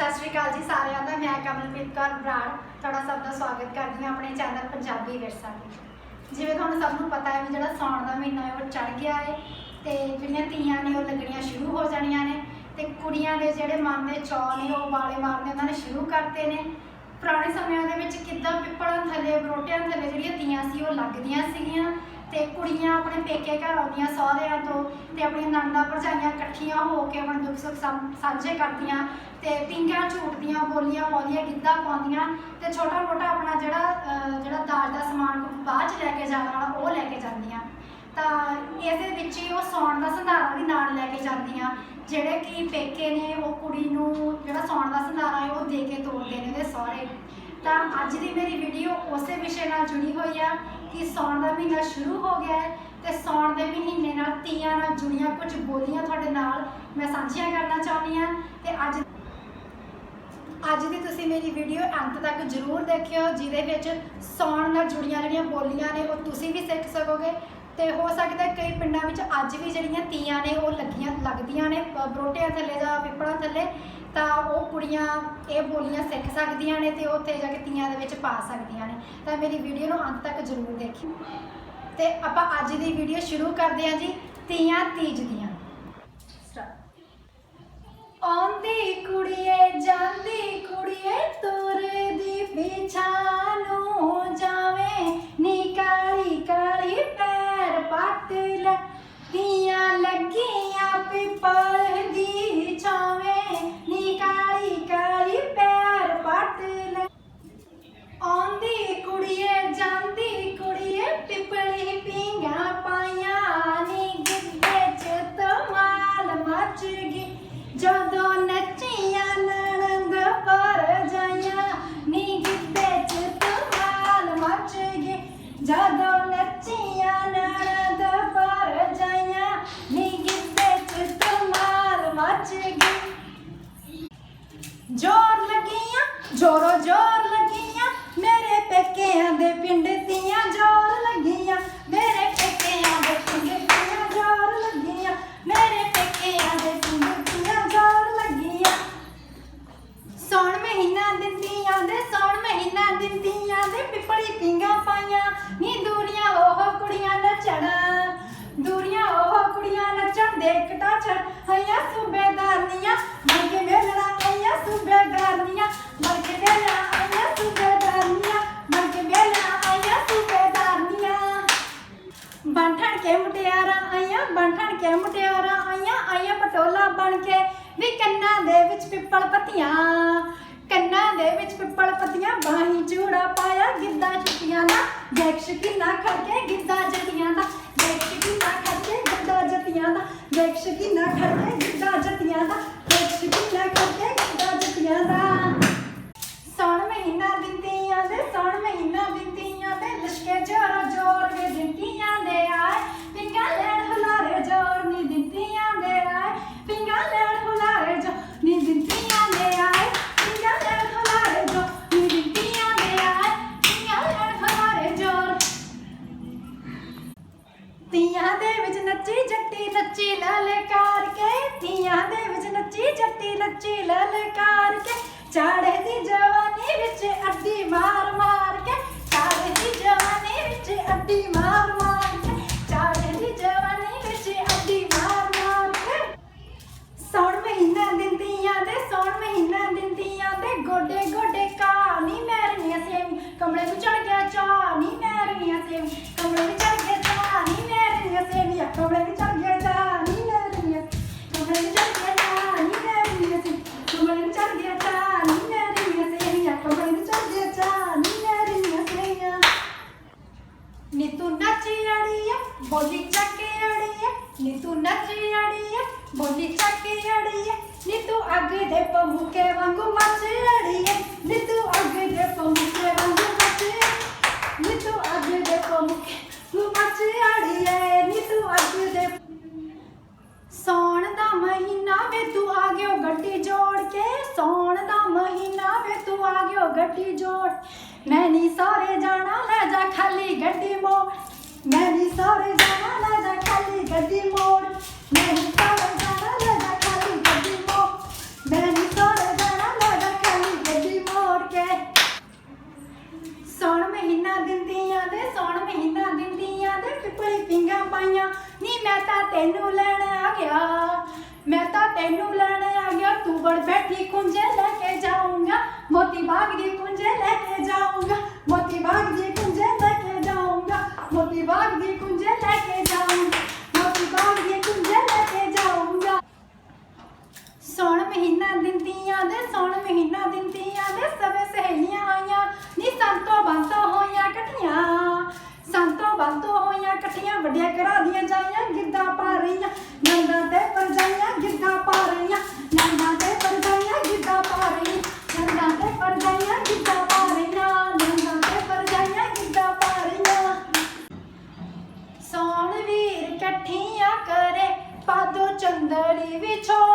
ਸਤਿ ਸ਼੍ਰੀ ਅਕਾਲ ਜੀ ਸਾਰਿਆਂ ਦਾ, ਮੈਂ ਕਮਲਪ੍ਰੀਤ ਕੌਰ ਬਰਾੜ, ਤੁਹਾਡਾ ਸਭ ਦਾ ਸਵਾਗਤ ਕਰਦੀ ਹਾਂ ਆਪਣੇ ਚੈਨਲ ਪੰਜਾਬੀ ਵਿਰਸਾ ਤੇ। ਜਿਵੇਂ ਤੁਹਾਨੂੰ ਸਭ ਨੂੰ ਪਤਾ ਹੈ ਵੀ ਜਿਹੜਾ ਸਾਉਣ ਦਾ ਮਹੀਨਾ ਹੈ, ਉਹ ਚੜ ਗਿਆ ਹੈ ਤੇ ਜਿਹੜੀਆਂ ਤੀਆਂ ਨੇ, ਉਹ ਲੱਗਣੀਆਂ ਸ਼ੁਰੂ ਹੋ ਜਾਣੀਆਂ ਨੇ ਤੇ ਕੁੜੀਆਂ ਦੇ ਜਿਹੜੇ ਮਨ ਦੇ ਚਾਅ ਨੇ, ਉਹ ਵਾਲੇ ਮਾਰਨੇ ਉਹਨਾਂ ਨੇ ਸ਼ੁਰੂ ਕਰਤੇ ਨੇ। ਪੁਰਾਣੇ ਸਮਿਆਂ ਦੇ ਵਿੱਚ ਕਿੱਦਾਂ ਪਿੱਪਲਾਂ ਥੱਲੇ, ਬਰੋਟਿਆਂ ਥੱਲੇ ਜਿਹੜੀਆਂ ਤੀਆਂ ਸੀ, ਉਹ ਲੱਗਦੀਆਂ ਸੀਗੀਆਂ। ਤੇ ਕੁੜੀਆਂ ਆਪਣੇ ਪੇਕੇ ਘਰ ਆਉਂਦੀਆਂ ਸਹੁਰਿਆਂ ਤੋਂ ਤੇ ਆਪਣੀਆਂ ਨਣਦਾਂ ਭਰਜਾਈਆਂ ਇਕੱਠੀਆਂ ਹੋ ਕੇ ਆਪਣੇ ਦੁੱਖ ਸੁੱਖ ਸਾਂਝ- ਸਾਂਝੇ ਕਰਦੀਆਂ ਤੇ ਪਿੰਗਾਂ ਝੂਟਦੀਆਂ ਬੋਲੀਆਂ ਪਾਉਂਦੀਆਂ ਗਿੱਧਾ ਪਾਉਂਦੀਆਂ ਤੇ ਛੋਟਾ ਮੋਟਾ ਆਪਣਾ ਜਿਹੜਾ ਅਹ, ਜਿਹੜਾ ਦਾਜ ਦਾ ਸਮਾਨ ਬਾਅਦ ਚ ਲੈ ਕੇ ਜਾਣ ਵਾਲਾ ਉਹ ਲੈ ਕੇ ਜਾਂਦੀਆਂ। ਤਾਂ ਇਹਦੇ ਵਿੱਚ ਹੀ ਉਹ ਸੌਣ ਦਾ ਸੰਧਾਰਾ ਵੀ ਨਾਲ ਲੈ ਕੇ ਜਾਂਦੀਆਂ ਜਿਹੜੇ ਕਿ ਪੇਕੇ ਨੇ ਉਹ ਕੁੜੀ ਨੂੰ ਜਿਹੜਾ ਸੌਣ ਦਾ ਸੰਧਾਰਾ ਹੈ ਉਹ ਦੇ ਕੇ ਤੋਰਦੇ ਨੇ ਉਹਦੇ ਸਹੁਰੇ। ਤਾਂ ਅੱਜ ਦੀ ਮੇਰੀ ਵੀਡੀਓ ਉਸੇ ਵਿਸ਼ੇ ਨਾਲ ਜੁੜੀ ਹੋਈ ਆ। ਕਿ ਸੌਣ ਦਾ ਮਹੀਨਾ ਸ਼ੁਰੂ ਹੋ ਗਿਆ ਹੈ ਤੇ ਸੌਣ ਦੇ ਮਹੀਨੇ ਨਾਲ ਤੀਆਂ ਨਾਲ ਜੁੜੀਆਂ ਕੁਝ ਬੋਲੀਆਂ ਤੁਹਾਡੇ ਨਾਲ ਮੈਂ ਸਾਂਝੀਆਂ ਕਰਨਾ ਚਾਹੁੰਦੀ ਹਾਂ ਤੇ ਅੱਜ ਅੱਜ ਦੀ ਤੁਸੀਂ ਮੇਰੀ ਵੀਡੀਓ ਅੰਤ ਤੱਕ ਜ਼ਰੂਰ ਦੇਖਿਓ ਜਿਹਦੇ ਵਿੱਚ ਸੌਣ ਨਾਲ ਜੁੜੀਆਂ ਜਿਹੜੀਆਂ ਬੋਲੀਆਂ ਨੇ ਉਹ ਤੁਸੀਂ ਵੀ ਸਿੱਖ ਸਕੋਗੇ ਤੇ ਹੋ ਸਕਦਾ ਕਈ ਪਿੰਡਾਂ ਵਿੱਚ ਅੱਜ ਵੀ ਜਿਹੜੀਆਂ ਤੀਆਂ ਨੇ ਉਹ ਲੱਗੀਆਂ ਲੱਗਦੀਆਂ ਨੇ ਬ- ਬਰੋਟਿਆਂ ਥੱਲੇ ਜਾਂ ਪਿੱਪਲਾਂ ਥੱਲੇ, ਤਾਂ ਉਹ ਕੁੜੀਆਂ ਇਹ ਬੋਲੀਆਂ ਸਿੱਖ ਸਕਦੀਆਂ ਨੇ ਤੇ ਉੱਥੇ ਜਾ ਕੇ ਤੀਆਂ ਦੇ ਵਿੱਚ ਪਾ ਸਕਦੀਆਂ ਨੇ। ਤਾਂ ਮੇਰੀ ਵੀਡੀਓ ਨੂੰ ਅੰਤ ਤੱਕ ਜ਼ਰੂਰ ਦੇਖਿਓ। ਤੇ ਆਪਾਂ ਅੱਜ ਦੀ ਵੀਡੀਓ ਸ਼ੁਰੂ ਕਰਦੇ ਹਾਂ ਜੀ, ਤੀਆਂ ਤੀਜ ਦੀਆਂ। ਜਦੋਂ ਨੱਚੀਆਂ ਨਣੰਦ ਪਰ ਜਾਈਆਂ ਨੀ ਗਿੱਧੇ ਚ ਧਮਾਲ ਮਚ ਗਈ ਜਦੋਂ ਨੱਚੀਆਂ ਨਣੰਦ ਪਰ ਜਾਈਆਂ ਨੀ ਗਿੱਧੇ ਚ ਧਮਾਲ ਮਚ ਗਈ ਜੋਰ ਲੱਗੀਆਂ, ਜੋਰੋ ਜੋਰ ਲੱਗੀਆਂ, ਮੇਰੇ ਪੇਕਿਆਂ ਦੇ ਪਿੰਡ ਦੀਆਂ ਜੋਰ ਲੱਗੀਆਂ ਮੇਰੇ ਪੇਕਿਆਂ ਦੇ ਪਿੰਡ ਦੀਆਂ ਜੋਰ ਲੱਗੀਆਂ ਮੇਰੇ ਪੇਕਿਆਂ ਦੇ ਪਿੰਡ ਦੀਆਂ ਜੋਰ ਲੱਗੀਆਂ ਸੌਣ ਮਹੀਨਾ ਦਿੰਦੀਆਂ ਦੇ ਸੌਣ ਮਹੀਨਾ ਦਿੰਦੀਆਂ ਦੇ ਪਿਪਲੀ ਪਿੰਗਾ ਪਾਈਆਂ ਨੀ ਦੂਰੀਆਂ ਉਹ ਕੁੜੀਆਂ ਨੱਚਣ ਦੂਰੀਆਂ ਉਹ ਕੁੜੀਆਂ ਨੱਚਣ ਦੇਖ ਟਾਚਣ ਹਈਆਂ ਸੂਬੇਦਾਰਨੀਆਂ ਮਰ ਕੇ ਵੇਲਣਾ ਆਈਆਂ ਸੂਬੇਦਾਰਨੀਆਂ ਮਰ ਕੇ ਵੇਲਣਾ ਆਈਆਂ ਸੂਬੇਦਾਰਨੀਆਂ ਮਰ ਕੇ ਵੇਲਣਾ ਆਈਆਂ ਸੂਬੇਦਾਰਨੀਆਂ ਬੰਠਣ ਕੇ ਮੁਟਿਆਰਾਂ ਆਈਆਂ ਬੰਠਣ ਕੇ ਮੁਟਿਆਰਾਂ ਆਈਆਂ ਆਈਆਂ ਪਟੋਲਾ ਬਣ ਕੇ ਵੀ ਕੰਨਾਂ ਦੇ ਵਿੱਚ ਪਿੱਪਲ ਪੱਤੀਆਂ, ਕੰਨਾਂ ਦੇ ਵਿੱਚ ਪਿੱਪਲ ਪੱਤੀਆਂ, ਬਾਹੀਂ ਚੂੜਾ ਪਾਇਆ ਗਿੱਧਾ ਚੁੱਟੀਆਂ ਦਾ ਦੇਖ ਸ਼ਕੀਨਾ ਖੜਕੇ ਗਿੱਧਾ ਜੱਟੀਆਂ ਦਾ ਦੇਖ ਸ਼ਕੀਨਾ ਖੜਕੇ ਗਿੱਧਾ ਜੱਟੀਆਂ ਦਾ ਦੇਖ ਸ਼ਕੀਨਾ ਖੜਕੇ ਗਿੱਧਾ ਜੱਟੀਆਂ ਦਾ ਦੇਖ ਸ਼ਕੀਨਾ ਖੜਕੇ ਗਿੱਧਾ ਜੱਟੀਆਂ ਦਾ। ਵਿੱਚ ਅੱਡੀ ਮਾਰ ਮਾਰ ਕੇ ਚਾੜੇ ਦੀ ਜਵਾਨੀ ਵਿੱਚ ਅੱਡੀ ਮਾਰ ਮਾਰ ਕੇ ਸੌਣ ਮਹੀਨਾ ਦਿੰਦੀਆਂ ਦੇ ਸੌਣ ਮਹੀਨਾ ਦਿੰਦੀਆਂ ਦੇ ਗੋਡੇ ਗੋਡੇ ਕਾ ਨੀ ਮੈਰਨੀਆਂ ਸੇਵੀ ਕਮਲੇ ਨੂੰ ਚੜ ਗਿਆ ਚਾ ਨੀ ਮੈਰਨੀਆਂ ਸੇਵੀ ਕਮਲੇ ਨੂੰ ਚੜ ਗਿਆ ਚਾ ਨੀ ਮੈਰਨੀਆਂ ਸੇਵੀ ਕਮਲੇ ਨੂੰ ਚੜ ਗਿਆ ਚਾ ਨੀ ਮੈਰਨੀਆਂ ਕਮਲੇ ਨੂੰ ਚੜ ਗਿਆ ਚਾ ਨੀ ਮੈਰਨੀਆਂ ਸੇਵੀ ਕਮਲੇ ਨੂੰ ਚੜ ਗਿਆ ਚਾ ਨੀ ਮੈਰਨੀਆਂ ਸੇਵੀ ਕਮਲੇ ਨੂੰ ਚੜ ਗਿਆ ਚਾ ਨੀ ਮੈਰਨੀਆਂ ਸੇਵੀਆਂ ਨੀ ਤੂੰ ਨੱਚੀ ਅੜੀਏ ਬੋਲੀ ਚੱਕੇ ਅੜੀਏ ਨੀ ਤੂੰ ਨੱਚੀ ਅੜੀਏ ਬੋਲੀ ਚੱਕੇ ਅੜੀਏ ਨੀ ਤੂੰ ਅੱਗ ਦੇ ਪਮੁਕੇ ਵਾਂਗੂ ਮੱਚ ਅੜੀਏ ਨੀ ਤੂੰ ਅੱਗ ਦੇ ਪਮੁਕੇ ਵਾਂਗੂ ਮੱਚ ਨੀ ਤੂੰ ਅੱਗ ਦੇ ਪਮੁਕੇ ਤੂੰ ਮੱਚ ਅੜੀਏ ਨੀ ਤੂੰ ਅੱਗ ਦੇ ਸੌਣ ਦਾ ਮਹੀਨਾ ਵੇ ਤੂੰ ਆ ਗਿਓ ਗੱਡੀ ਜੋੜ ਕੇ। ਸੌਣ ਦਾ ਮਹੀਨਾ ਵੇ ਤੂੰ ਆ ਗਿਓ ਗੱਡੀ ਜੋੜ ਮੈਂ ਨਹੀਂ ਸਾਰੇ ਜਾਣਾ, ਲੈ ਜਾ ਖਾਲੀ ਗੱਡੀ ਮੋੜ। ਮੈਂ ਨਹੀਂ ਸਾਰੇ ਜਾਣਾ, ਲੈ ਜਾ ਖਾਲੀ ਗੱਡੀ ਮੋੜ। ਤੈਨੂੰ ਲੈਣ ਆ ਗਿਆ। ਮੈਂ ਤਾਂ ਤੈਨੂੰ ਲੈਣ ਆ ਗਿਆ। ਤੂੰ ਬੜ ਬੈਠੀ ਕੁੰਜੇ ਲੈ ਕੇ ਜਾਊਂਗਾ। ਮੋਤੀ ਬਾਗ ਦੀ ਕੁੰਜੇ ਲੈ ਕੇ ਜਾਊਂਗਾ। ਮੋਤੀ ਬਾਗ ਦੀ ਕੁੰਜੇ ਲੈ ਕੇ ਜਾਊਂਗਾ। ਮੋਤੀ ਬਾਗ ਦੀ ਕੁੰਜੇ ਲੈ ਕੇ ਜਾਊਂਗਾ। the river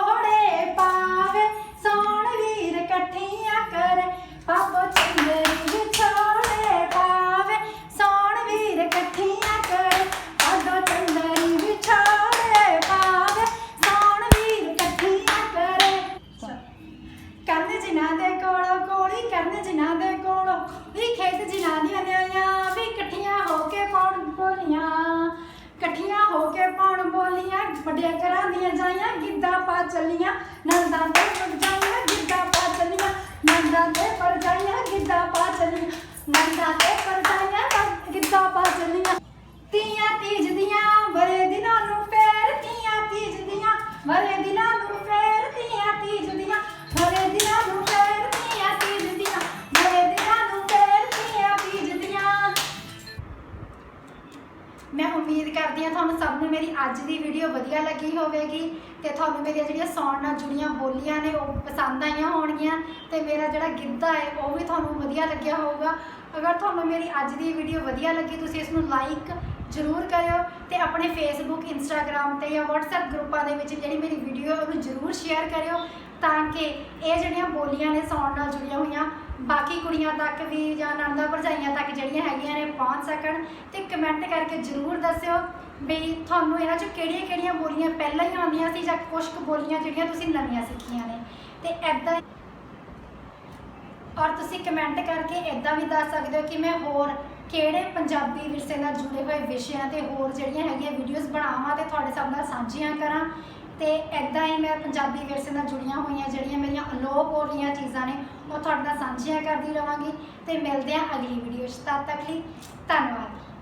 ਬੋਲੀਆਂ ਵੱਡੇ ਘਰਾਂ ਦੀਆਂ ਜਾਈਆਂ, ਗਿੱਧਾ ਪਾ ਚੱਲੀਆਂ ਨੰਦਾਂ ਤੇ ਪਰਜਾਈਆਂ ਗਿੱਧਾ ਪਾ ਚੱਲੀਆਂ ਨੰਦਾਂ ਤੇ ਪਰਜਾਈਆਂ ਗਿੱਧਾ ਪਾ ਚੱਲੀਆਂ ਨੰਦਾਂ ਤੇ ਪਰਜਾਈਆਂ ਗਿੱਧਾ ਪਾ ਚੱਲੀਆਂ। ਤੀਆਂ ਤੀਜ ਦੀਆਂ ਤੁਹਾਨੂੰ ਸਭ ਨੂੰ ਮੇਰੀ ਅੱਜ ਦੀ ਵੀਡੀਓ ਵਧੀਆ ਲੱਗੀ ਹੋਵੇਗੀ ਤੇ ਤੁਹਾਨੂੰ ਮੇਰੀਆਂ ਜਿਹੜੀਆਂ ਸੌਣ ਨਾਲ ਜੁੜੀਆਂ ਬੋਲੀਆਂ ਨੇ, ਉਹ ਪਸੰਦ ਆਈਆਂ ਹੋਣਗੀਆਂ ਤੇ ਮੇਰਾ ਜਿਹੜਾ ਗਿੱਧਾ ਹੈ, ਉਹ ਵੀ ਤੁਹਾਨੂੰ ਵਧੀਆ ਲੱਗਿਆ ਹੋਊਗਾ। ਅਗਰ ਤੁਹਾਨੂੰ ਮੇਰੀ ਅੱਜ ਦੀ ਵੀਡੀਓ ਵਧੀਆ ਲੱਗੀ, ਤੁਸੀਂ ਇਸ ਨੂੰ ਲਾਈਕ ਜ਼ਰੂਰ ਕਰਿਓ ਤੇ ਆਪਣੇ ਫੇਸਬੁੱਕ ਇੰਸਟਾਗ੍ਰam ਤੇ ਜਾਂ WhatsApp ਗਰੁੱਪਾਂ ਦੇ ਵਿੱਚ ਜਿਹੜੀ ਮੇਰੀ ਵੀਡੀਓ ਹੈ, ਉਹਨੂੰ ਜ਼ਰੂਰ ਸ਼ੇਅਰ ਕਰਿਓ ਤਾਂ ਕਿ ਇਹ ਜਿਹੜੀਆਂ ਬੋਲੀਆਂ ਨੇ, ਸੌਣ ਨਾਲ ਜੁੜੀਆਂ ਹੋਈਆਂ, ਬਾਕੀ ਕੁੜੀਆਂ ਤੱਕ ਵੀ ਜਾਂ ਨੰਦਾ ਭਰਜਾਈਆਂ ਤੱਕ ਜਿਹੜੀਆਂ ਹੈਗੀਆਂ ਨੇ ਪਹੁੰਚ ਸਕਣ ਤੇ ਕਮੈਂਟ ਕਰਕੇ ਜ਼ਰੂਰ ਦੱਸਿਓ। ਵੀ ਤੁਹਾਨੂੰ ਇਹਨਾਂ ਚੋਂ ਕਿਹੜੀਆਂ ਕਿਹੜੀਆਂ ਬੋਲੀਆਂ ਪਹਿਲਾਂ ਹੀ ਆਉਂਦੀਆਂ ਸੀ ਜਾਂ ਕੁਝ ਕੁ ਬੋਲੀਆਂ ਜਿਹੜੀਆਂ ਤੁਸੀਂ ਨਵੀਆਂ ਸਿੱਖੀਆਂ ਨੇ? ਤੇ ਐਦਾਂ ਔਰ ਤੁਸੀਂ ਕਮੈਂਟ ਕਰਕੇ ਇਦਾਂ ਵੀ ਦੱਸ ਸਕਦੇ ਹੋ ਕਿ ਮੈਂ ਹੋਰ ਕਿਹੜੇ ਪੰਜਾਬੀ ਵਿਰਸੇ ਨਾਲ ਜੁੜੇ ਹੋਏ ਵਿਸ਼ਿਆਂ ਤੇ ਹੋਰ ਜਿਹੜੀਆਂ ਹੈਗੀਆਂ ਵੀਡੀਓਜ਼ ਬਣਾਵਾਂ ਤੇ ਤੁਹਾਡੇ ਸਭ ਨਾਲ ਸਾਂਝੀਆਂ ਕਰਾਂ? ਤੇ ਇਦਾਂ ਹੀ ਮੈਂ ਪੰਜਾਬੀ ਵਿਰਸੇ ਨਾਲ ਜੁੜੀਆਂ ਹੋਈਆਂ ਜਿਹੜੀਆਂ ਮੇਰੀਆਂ ਅਲੋਪ ਹੋ ਰਹੀਆਂ ਚੀਜ਼ਾਂ ਨੇ, ਉਹ ਤੁਹਾਡੇ ਨਾਲ ਸਾਂਝੀਆਂ ਕਰਦੀ ਰਵਾਂਗੀ। ਤੇ ਮਿਲਦੇ ਹਾਂ ਅਗਲੀ ਵੀਡੀਓ 'ਚ ਤਦ ਤੱਕ ਲਈ। ਧੰਨਵਾਦ।